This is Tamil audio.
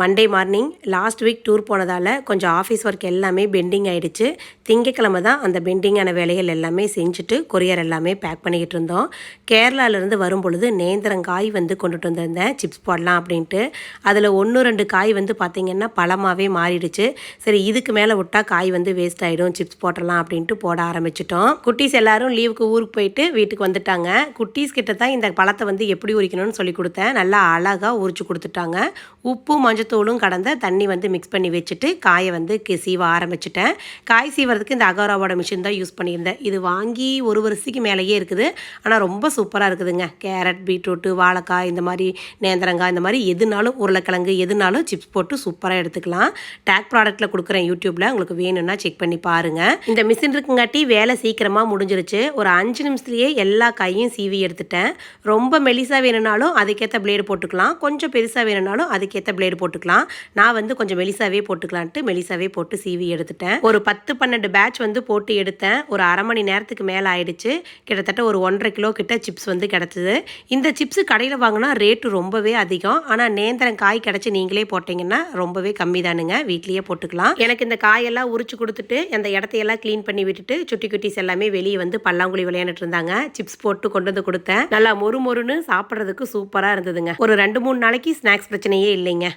Monday morning last week tour போனதால் கொஞ்சம் ஆஃபீஸ் ஒர்க் எல்லாமே பெண்டிங் ஆகிடுச்சு திங்கக்கிழமை தான் அந்த பெண்டிங்கான வேலைகள் எல்லாமே செஞ்சுட்டு கொரியர் எல்லாமே பேக் பண்ணிக்கிட்டு இருந்தோம். கேரளாவிலேருந்து வரும் பொழுது நேந்திரங்காய் வந்து கொண்டுட்டு வந்திருந்தேன். சிப்ஸ் போடலாம் அப்படின்ட்டு. அதில் ஒன்று ரெண்டு காய் வந்து பார்த்திங்கன்னா பழமாகவே மாறிடுச்சு. சரி இதுக்கு மேலே விட்டால் காய் வந்து வேஸ்ட் ஆகிடும் சிப்ஸ் போட்டலாம் அப்படின்ட்டு போட ஆரம்பிச்சிட்டோம். குட்டீஸ் எல்லாரும் லீவுக்கு ஊருக்கு போயிட்டு வீட்டுக்கு வந்துட்டாங்க. குட்டீஸ் கிட்ட தான் இந்த பழத்தை வந்து எப்படி உரிக்கணும்னு சொல்லி கொடுத்தேன். நல்லா அழகாக உரிச்சு கொடுத்துட்டாங்க. உப்பு மஞ்சத்தூளும் கடந்த தண்ணி வந்து மிக்ஸ் பண்ணி வச்சுட்டு காயை வந்து சீவ ஆரம்பிச்சிட்டேன். காய் சீவறதுக்கு இந்த அகோராவோட மிஷின் தான் யூஸ் பண்ணியிருந்தேன். இது வாங்கி ஒரு வருஷத்துக்கு மேலேயே இருக்குது. ஆனால் ரொம்ப சூப்பராக இருக்குதுங்க. கேரட் பீட்ரூட்டு வாழைக்காய் இந்த மாதிரி நேந்திரங்காய் இந்த மாதிரி எதுனாலும் உருளைக்கிழங்கு எதுனாலும் சிப்ஸ் போட்டு சூப்பராக எடுத்துக்கலாம். டேக் ப்ராடக்ட்டில் கொடுக்குறேன் யூடியூப்பில் உங்களுக்கு வேணும்னா செக் பண்ணி பாருங்கள் இந்த மிஷின் இருக்குங்காட்டி வேலை சீக்கிரமாக முடிஞ்சிருச்சு. ஒரு அஞ்சு நிமிஷத்துலேயே எல்லா காயும் சீவி எடுத்துட்டேன். ரொம்ப மெலிசாக வேணும்னாலும் அதுக்கேற்ற பிளேடு போட்டுக்கலாம். கொஞ்சம் பெருசாக வேணும்னாலும் அதுக்கேற்ற பிளேடு போட்டுக்கலாம். நான் வந்து கொஞ்சம் மெலிசாவே போட்டுக்கலான்ட்டு மெலிசாவே போட்டு சீவி எடுத்துட்டேன். ஒரு பத்து பன்னெண்டு பேட்ச் வந்து போட்டு எடுத்தேன். ஒரு அரை மணி நேரத்துக்கு மேலே ஆயிடுச்சு. கிட்டத்தட்ட ஒரு ஒன்றரை கிலோ கிட்ட சிப்ஸ் வந்து கிடச்சிது. இந்த சிப்ஸ் கடையில் வாங்கினா ரேட்டு ரொம்பவே அதிகம். ஆனால் நேந்திரம் காய் கிடச்சி நீங்களே போட்டிங்கன்னா ரொம்பவே கம்மி தானுங்க. வீட்லேயே போட்டுக்கலாம். எனக்கு இந்த காயெல்லாம் உரிச்சு கொடுத்துட்டு அந்த இடத்தையெல்லாம் க்ளீன் பண்ணி விட்டுட்டு சுட்டி குட்டிஸ் எல்லாமே வெளியே வந்து பல்லாங்குழி விளையாண்டுட்டு இருந்தாங்க. சிப்ஸ் போட்டு கொண்டு வந்து கொடுத்தேன். நல்லா மொறு மொறுன்னு சாப்பிட்றதுக்கு சூப்பராக இருந்ததுங்க. ஒரு ரெண்டு மூணு நாளைக்கு ஸ்நாக்ஸ் பிரச்சனையே இல்லைங்க.